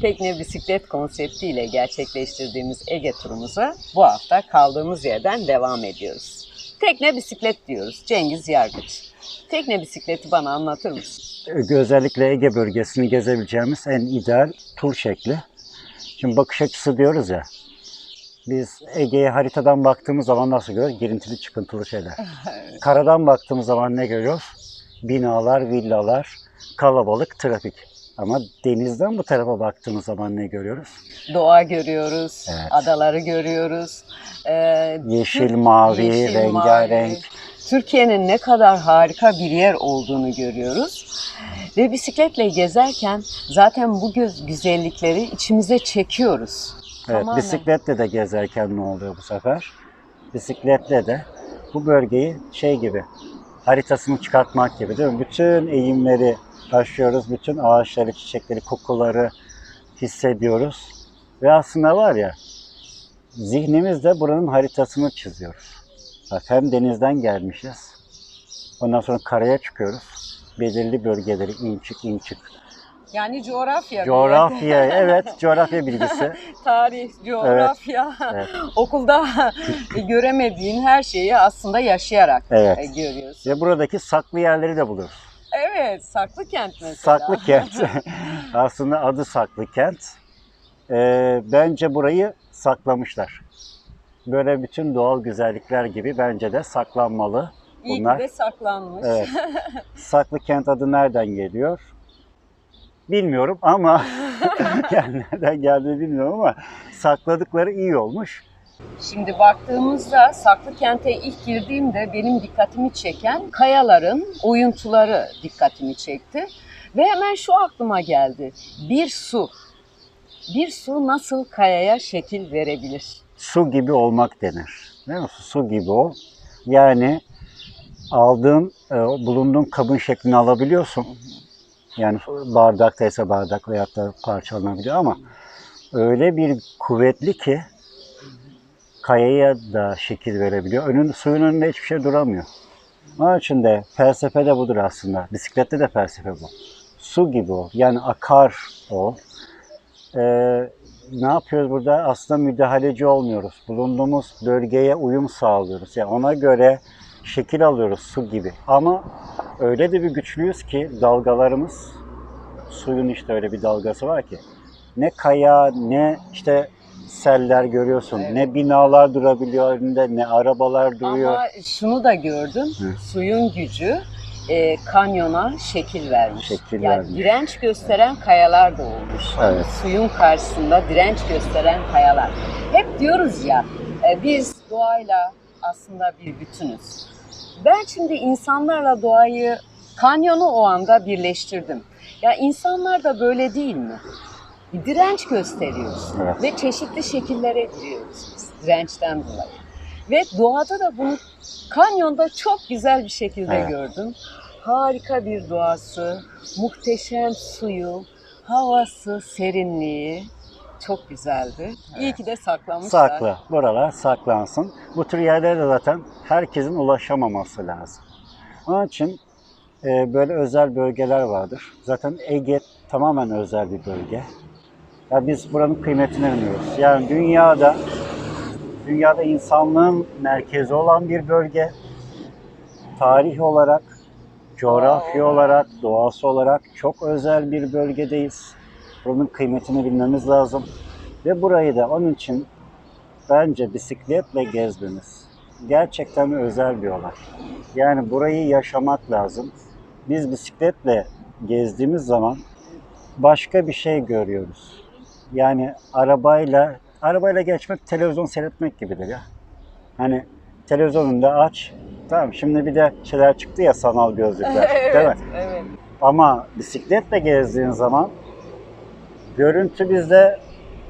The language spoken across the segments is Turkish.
tekne bisiklet konseptiyle gerçekleştirdiğimiz Ege turumuza bu hafta kaldığımız yerden devam ediyoruz. Tekne bisiklet diyoruz. Cengiz Yargıç. Tekne bisikleti bana anlatır mısın? özellikle Ege bölgesini gezebileceğimiz en ideal tur şekli. Şimdi bakış açısı diyoruz ya. Biz Ege'ye haritadan baktığımız zaman nasıl görüyoruz? Girintili çıkıntılı şeyler. Karadan baktığımız zaman ne görüyoruz? Binalar, villalar, kalabalık, trafik. Ama denizden bu tarafa baktığımız zaman ne görüyoruz? Doğa görüyoruz, Evet. adaları görüyoruz. Ee, Yeşil, mavi, yeşil, rengarenk. Türkiye'nin ne kadar harika bir yer olduğunu görüyoruz. Ve bisikletle gezerken zaten bu göz güzellikleri içimize çekiyoruz. Evet, Tamamen. bisikletle de gezerken ne oluyor bu sefer? Bisikletle de bu bölgeyi şey gibi, haritasını çıkartmak gibi değil mi? Bütün eğimleri taşıyoruz, bütün ağaçları, çiçekleri, kokuları hissediyoruz. Ve aslında var ya, zihnimizde buranın haritasını çiziyoruz. Bak hem denizden gelmişiz, ondan sonra karaya çıkıyoruz. Belirli bölgeleri in çık in çık. Yani coğrafya. Coğrafya, evet coğrafya bilgisi. Tarih, coğrafya. Evet. Okulda göremediğin her şeyi aslında yaşayarak Evet. e, görüyorsun. Ve buradaki saklı yerleri de buluruz. Evet, saklı kent mesela. Saklı kent. Aslında adı saklı kent. Ee, bence burayı saklamışlar. Böyle bütün doğal güzellikler gibi bence de saklanmalı. İyi bunlar. ki de saklanmış. Evet. saklı kent adı nereden geliyor? Bilmiyorum ama yani nereden geldiğini bilmiyorum ama sakladıkları iyi olmuş. Şimdi baktığımızda saklı kente ilk girdiğimde benim dikkatimi çeken kayaların oyuntuları dikkatimi çekti. Ve hemen şu aklıma geldi. Bir su. Bir su nasıl kayaya şekil verebilir? su gibi olmak denir. Değil mi? Su gibi ol. Yani aldığın, e, bulunduğun kabın şeklini alabiliyorsun. Yani bardaktaysa bardak veyahut da parçalanabiliyor ama öyle bir kuvvetli ki kayaya da şekil verebiliyor. Önün, suyun önünde hiçbir şey duramıyor. Onun için de felsefe de budur aslında. Bisiklette de felsefe bu. Su gibi ol. Yani akar ol. Ee, ne yapıyoruz burada? Aslında müdahaleci olmuyoruz. Bulunduğumuz bölgeye uyum sağlıyoruz. Yani ona göre şekil alıyoruz su gibi. Ama öyle de bir güçlüyüz ki dalgalarımız suyun işte öyle bir dalgası var ki ne kaya ne işte seller görüyorsun. Evet. Ne binalar durabiliyor önünde ne arabalar duruyor. Ama şunu da gördüm. Hı. Suyun gücü e, kanyona şekil vermiş. Şekil yani vermiş. direnç gösteren kayalar da olmuş. Evet. Suyun karşısında direnç gösteren kayalar. Hep diyoruz ya e, biz doğayla aslında bir bütünüz. Ben şimdi insanlarla doğayı kanyonu o anda birleştirdim. Ya insanlar da böyle değil mi? Direnç gösteriyoruz Evet. ve çeşitli şekillere giriyoruz biz dirençten dolayı. Ve doğada da bunu kanyonda çok güzel bir şekilde Evet. gördüm. Harika bir doğası, muhteşem suyu, havası, serinliği çok güzeldi. İyi ki de saklamışlar. Saklı. Buralar saklansın. Bu tür yerlere de zaten herkesin ulaşamaması lazım. Onun için e, böyle özel bölgeler vardır. Zaten Ege tamamen özel bir bölge. Ya biz buranın kıymetini bilmiyoruz. Yani dünyada dünyada insanlığın merkezi olan bir bölge. Tarih olarak, coğrafya olarak, doğası olarak çok özel bir bölgedeyiz. Bunun kıymetini bilmemiz lazım. Ve burayı da onun için bence bisikletle gezmemiz gerçekten özel bir olay. Yani burayı yaşamak lazım. Biz bisikletle gezdiğimiz zaman başka bir şey görüyoruz. Yani arabayla arabayla geçmek televizyon seyretmek gibidir ya. Hani televizyonunda aç. Tamam şimdi bir de şeyler çıktı ya sanal gözlükler. Değil mi? evet, evet. Ama bisikletle gezdiğin zaman görüntü bizde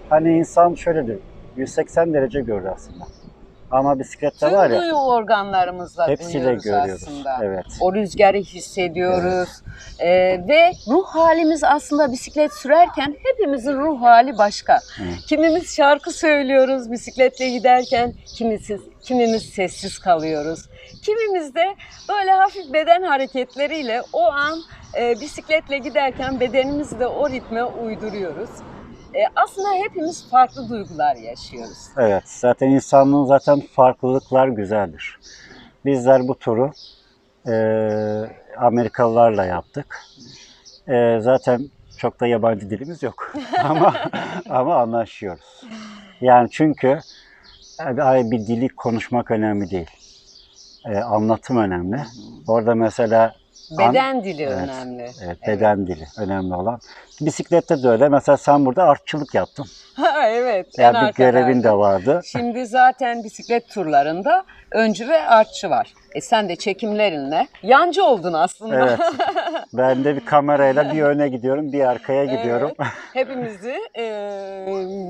hani insan şöyledir. 180 derece görür aslında. Ama bisiklette Tüm var ya duyu organlarımızla hepsiyle duyuyoruz görüyoruz. aslında. Evet. O rüzgarı hissediyoruz. Ee, ve ruh halimiz aslında bisiklet sürerken hepimizin ruh hali başka. Kimimiz şarkı söylüyoruz bisikletle giderken, kimisi, kimimiz sessiz kalıyoruz. Kimimiz de böyle hafif beden hareketleriyle o an e, bisikletle giderken bedenimizi de o ritme uyduruyoruz. E, aslında hepimiz farklı duygular yaşıyoruz. Evet, zaten insanlığın zaten farklılıklar güzeldir. Bizler bu turu e, Amerikalılarla yaptık. E, zaten çok da yabancı dilimiz yok ama ama anlaşıyoruz. Yani çünkü e, bir dili konuşmak önemli değil. E, anlatım önemli. Orada mesela Beden dili Evet, önemli. evet, beden dili önemli olan. Bisiklette de öyle. Mesela sen burada artçılık yaptın. Ha, evet. Yani bir görevin de vardı. Şimdi zaten bisiklet turlarında öncü ve artçı var. E sen de çekimlerinle yancı oldun aslında. Evet. Ben de bir kamerayla bir öne gidiyorum, bir arkaya gidiyorum. Hepimizi e,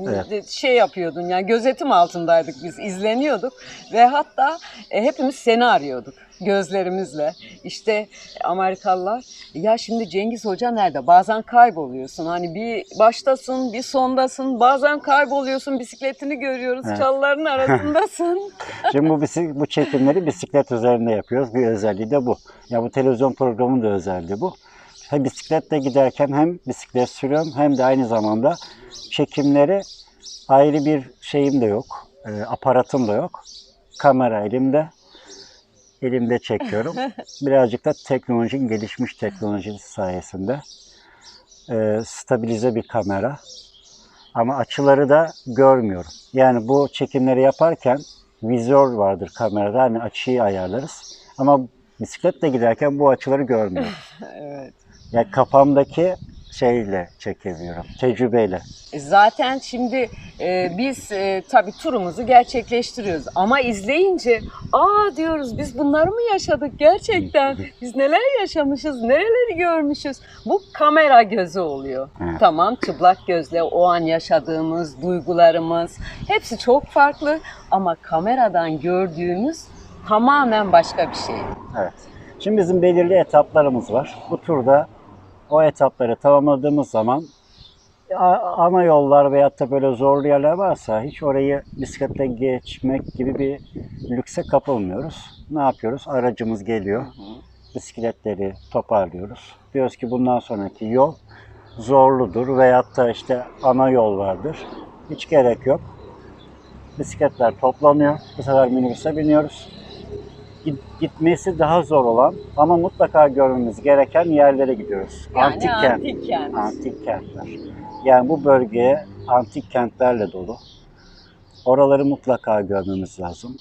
Evet. de- şey yapıyordun yani gözetim altındaydık biz izleniyorduk ve hatta e, hepimiz seni arıyorduk gözlerimizle. İşte Amerikalılar ya şimdi Cengiz Hoca nerede? Bazen kayboluyorsun. Hani bir baştasın, bir sondasın. Bazen kayboluyorsun. Bisikletini görüyoruz. Evet. Çalıların arasındasın. Şimdi bu, bu çekimleri bisiklet üzerinde yapıyoruz. Bir özelliği de bu. Ya bu televizyon programının da özelliği bu. Hem bisikletle giderken hem bisiklet sürüyorum hem de aynı zamanda çekimleri ayrı bir şeyim de yok. e, aparatım da yok. Kamera elimde. Elimde çekiyorum. Birazcık da teknolojinin gelişmiş teknolojisi sayesinde e, stabilize bir kamera. Ama açıları da görmüyorum. Yani bu çekimleri yaparken vizör vardır kamerada. Hani açıyı ayarlarız. Ama bisikletle giderken bu açıları görmüyorum. evet. Yani kafamdaki şeyle çekebiliyorum. Tecrübeyle. E, Zaten şimdi e, biz e, tabii turumuzu gerçekleştiriyoruz ama izleyince aa diyoruz biz bunları mı yaşadık gerçekten? Biz neler yaşamışız, nereleri görmüşüz? Bu kamera gözü oluyor. Evet. Tamam çıplak gözle o an yaşadığımız duygularımız hepsi çok farklı ama kameradan gördüğümüz tamamen başka bir şey. Evet. Şimdi bizim belirli etaplarımız var. Bu turda o etapları tamamladığımız zaman ana yollar veyahut da böyle zorlu yerler varsa hiç orayı bisikletle geçmek gibi bir lükse kapılmıyoruz. Ne yapıyoruz? Aracımız geliyor. Bisikletleri toparlıyoruz. Diyoruz ki bundan sonraki yol zorludur veyahut da işte ana yol vardır. Hiç gerek yok. Bisikletler toplanıyor. Bu sefer minibüse biniyoruz gitmesi daha zor olan ama mutlaka görmemiz gereken yerlere gidiyoruz. Yani antik kent, antik kent. antik kentler. Yani bu bölgeye antik kentlerle dolu. Oraları mutlaka görmemiz lazım.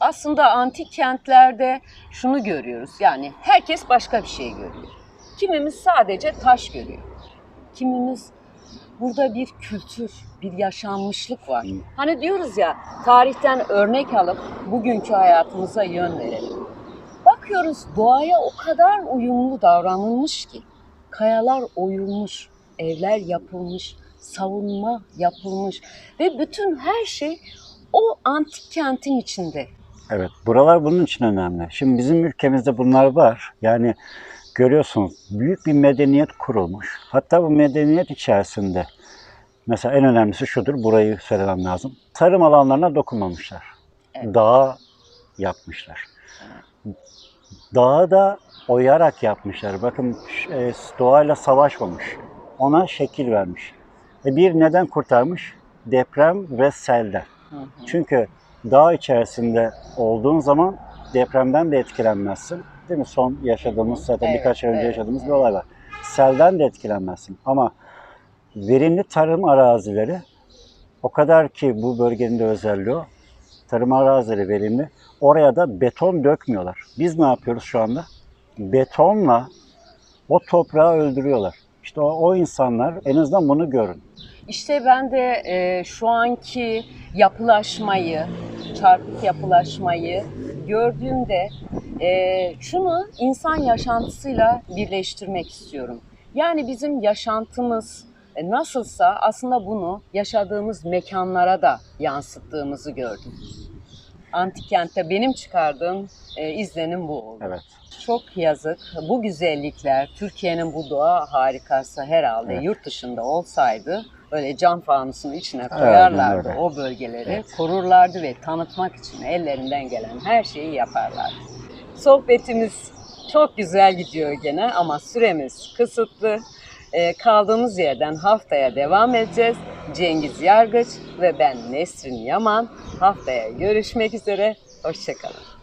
aslında antik kentlerde şunu görüyoruz. Yani herkes başka bir şey görüyor. Kimimiz sadece taş görüyor. Kimimiz burada bir kültür, bir yaşanmışlık var. Hani diyoruz ya tarihten örnek alıp bugünkü hayatımıza yön verelim. Bakıyoruz doğaya o kadar uyumlu davranılmış ki. Kayalar oyulmuş, evler yapılmış, savunma yapılmış ve bütün her şey o antik kentin içinde. Evet, buralar bunun için önemli. Şimdi bizim ülkemizde bunlar var. Yani görüyorsunuz büyük bir medeniyet kurulmuş. Hatta bu medeniyet içerisinde mesela en önemlisi şudur, burayı söylemem lazım. Tarım alanlarına dokunmamışlar. Evet. Dağa yapmışlar. Dağı da oyarak yapmışlar. Bakın e, doğayla savaşmamış. Ona şekil vermiş. E bir neden kurtarmış? Deprem ve selden. Hı hı. Çünkü dağ içerisinde olduğun zaman depremden de etkilenmezsin. Değil mi? Son yaşadığımız zaten Evet, birkaç ay önce evet, yaşadığımız bir evet. olay var. Selden de etkilenmezsin. Ama verimli tarım arazileri o kadar ki bu bölgenin de özelliği o. Tarım arazileri verimli. Oraya da beton dökmüyorlar. Biz ne yapıyoruz şu anda? Betonla o toprağı öldürüyorlar. İşte o, o insanlar en azından bunu görün. İşte ben de e, şu anki yapılaşmayı, çarpık yapılaşmayı gördüğümde e, şunu insan yaşantısıyla birleştirmek istiyorum. Yani bizim yaşantımız e, nasılsa aslında bunu yaşadığımız mekanlara da yansıttığımızı gördüm. Antik kentte benim çıkardığım e, izlenim bu oldu. Evet. Çok yazık. Bu güzellikler, Türkiye'nin bu doğa harikası herhalde Evet. yurt dışında olsaydı böyle cam fanusun içine koyarlardı o bölgeleri, Evet. korurlardı ve tanıtmak için ellerinden gelen her şeyi yaparlardı. Sohbetimiz çok güzel gidiyor gene ama süremiz kısıtlı. Ee, kaldığımız yerden haftaya devam edeceğiz. Cengiz Yargıç ve ben Nesrin Yaman. Haftaya görüşmek üzere. Hoşçakalın.